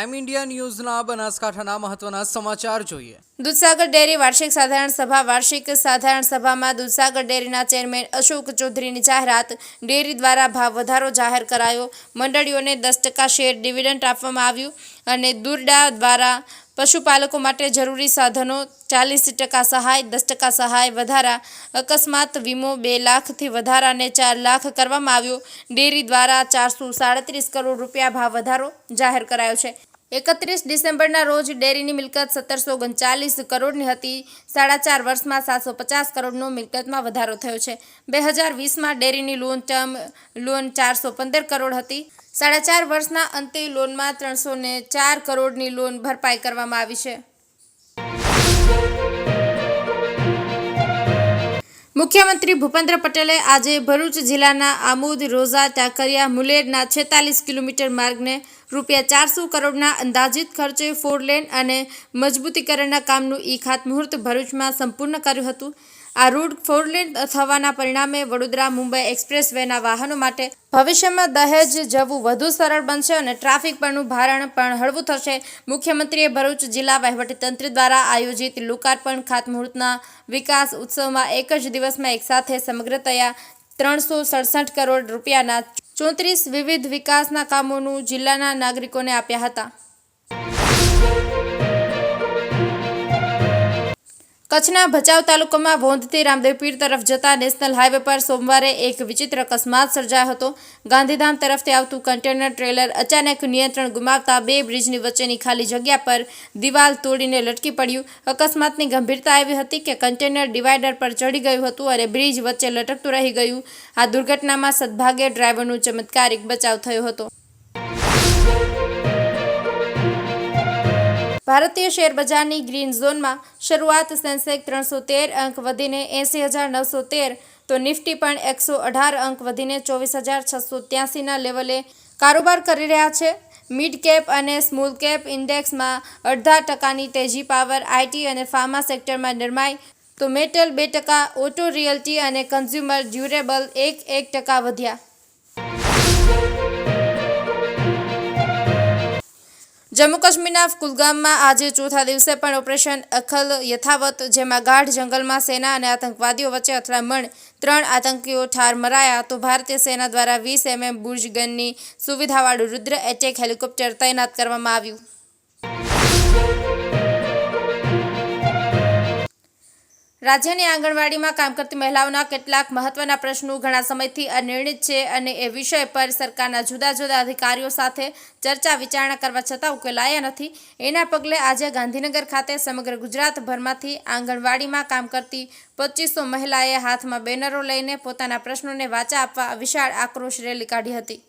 Prime India ન્યૂઝના બનાસકાંઠાના મહત્વના સમાચાર જોઈએ. દૂધસાગર ડેરી વાર્ષિક સાધારણ સભા, વાર્ષિક સાધારણ સભામાં દૂધસાગર ડેરીના ચેરમેન અશોક ચૌધરીની જાહેરાત, ડેરી દ્વારા ભાવ વધારો જાહેર કરાયો. મંડળીઓને દસ ટકા શેર ડિવિડન્ડ આપવામાં આવ્યું અને દુરડા દ્વારા પશુપાલકો માટે જરૂરી સાધનો ચાલીસ ટકા સહાય, દસ ટકા સહાય વધારા, અકસ્માત વીમો બે લાખથી વધારાને ચાર લાખ કરવામાં આવ્યો. ડેરી દ્વારા ચારસો સાડત્રીસ કરોડ રૂપિયા ભાવ વધારો જાહેર કરાયો છે. એકત્રીસ ડિસેમ્બરના રોજ ડેરીની મિલકત સત્તરસો ઓગણચાલીસ કરોડની હતી. સાડા ચાર વર્ષમાં સાતસો પચાસ કરોડનો મિલકતમાં વધારો થયો છે. બે હજાર વીસમાં ડેરીની લોન ટર્મ, લોન ચારસો પંદર કરોડ હતી. સાડા ચાર વર્ષના અંતે લોનમાં ત્રણસો ને ચાર કરોડની લોન ભરપાઈ કરવામાં આવી છે. મુખ્યમંત્રી ભૂપેન્દ્ર પટેલે આજે ભરૂચ જિલ્લાના આમોદ, રોઝા, ટાકરિયા, મુલેરના છેતાલીસ કિલોમીટર માર્ગને રૂપિયા ચારસો કરોડના અંદાજિત ખર્ચે ફોર લેન અને મજબૂતીકરણના કામનું ઈ ખાતમુહૂર્ત ભરૂચમાં સંપૂર્ણ કર્યું હતું. આ રૂટ ફોર લેન થવાના પરિણામે વડોદરા, મુંબઈ એક્સપ્રેસ વેના વાહનો માટે ભવિષ્યમાં દહેજ જવું વધુ સરળ બનશે અને ટ્રાફિક પરનું ભારણ પણ હળવું થશે. મુખ્યમંત્રીએ ભરૂચ જિલ્લા વહીવટીતંત્ર દ્વારા આયોજિત લોકાર્પણ ખાતમુહૂર્તના વિકાસ ઉત્સવમાં એક જ દિવસમાં એકસાથે સમગ્રતયા ત્રણસો સડસઠ કરોડ રૂપિયાના ચોત્રીસ વિવિધ વિકાસના કામોનું જિલ્લાના નાગરિકોને આપ્યા હતા. કચ્છના ભચાઉ તાલુકામાં વોંધથી રામદેવપીર તરફ જતા નેશનલ હાઈવે પર સોમવારે એક વિચિત્ર અકસ્માત સર્જાયો હતો. ગાંધીધામ તરફથી આવતું કન્ટેનર ટ્રેલર અચાનક નિયંત્રણ ગુમાવતા બે બ્રિજની વચ્ચેની ખાલી જગ્યા પર દિવાલ તોડીને લટકી પડ્યું. અકસ્માતની ગંભીરતા એવી હતી કે કન્ટેનર ડિવાઈડર પર ચડી ગયું હતું અને બ્રિજ વચ્ચે લટકતું રહી ગયું. આ દુર્ઘટનામાં સદભાગે ડ્રાઈવરનું ચમત્કારિક બચાવ થયો હતો. ભારતીય શેર બજારની ગ્રીન ઝોનમાં શરૂઆત સેન્સેક્સ ત્રણસો તેર અંક વધીને એંસી હજાર નવસો તેર, તો નિફ્ટી પણ એકસો અઢાર અંક વધીને ચોવીસ હજાર છસો ત્યાસીના લેવલે કારોબાર કરી રહ્યા છે. મિડ કેપ અને સ્મોલ કેપ ઇન્ડેક્સમાં અડધા ટકાની તેજી પાવર આઈટી અને ફાર્મા સેક્ટરમાં નિર્માય તો મેટલ બે ટકા, ઓટો રિયલ્ટી અને કન્ઝ્યુમર ડ્યુરેબલ એક એક ટકા વધ્યા. જમ્મુ કાશ્મીરના કુલગામમાં આજે ચોથા દિવસે પણ ઓપરેશન અખલ યથાવત, જેમાં ગાઢ જંગલમાં સેના અને આતંકવાદીઓ વચ્ચે અથડામણ, ત્રણ આતંકીઓ ઠાર મરાયા. તો ભારતીય સેના દ્વારા વીસ એમએમ બુર્જ ગનની સુવિધાવાળું રુદ્ર એટેક હેલિકોપ્ટર તૈનાત કરવામાં આવ્યું. રાજ્યની આંગણવાડીમાં કામ કરતી મહિલાઓના કેટલાક મહત્વના પ્રશ્નો ઘણા સમયથી અનિર્ણિત છે અને એ વિષય પર સરકારના જુદા જુદા અધિકારીઓ સાથે ચર્ચા વિચારણા કરવા છતાં ઉકેલાયા નથી. એના પગલે આજે ગાંધીનગર ખાતે સમગ્ર ગુજરાતભરમાંથી આંગણવાડીમાં કામ કરતી પચીસો મહિલાએ હાથમાં બેનરો લઈને પોતાના પ્રશ્નોને વાચા આપવા વિશાળ આક્રોશ રેલી કાઢી હતી.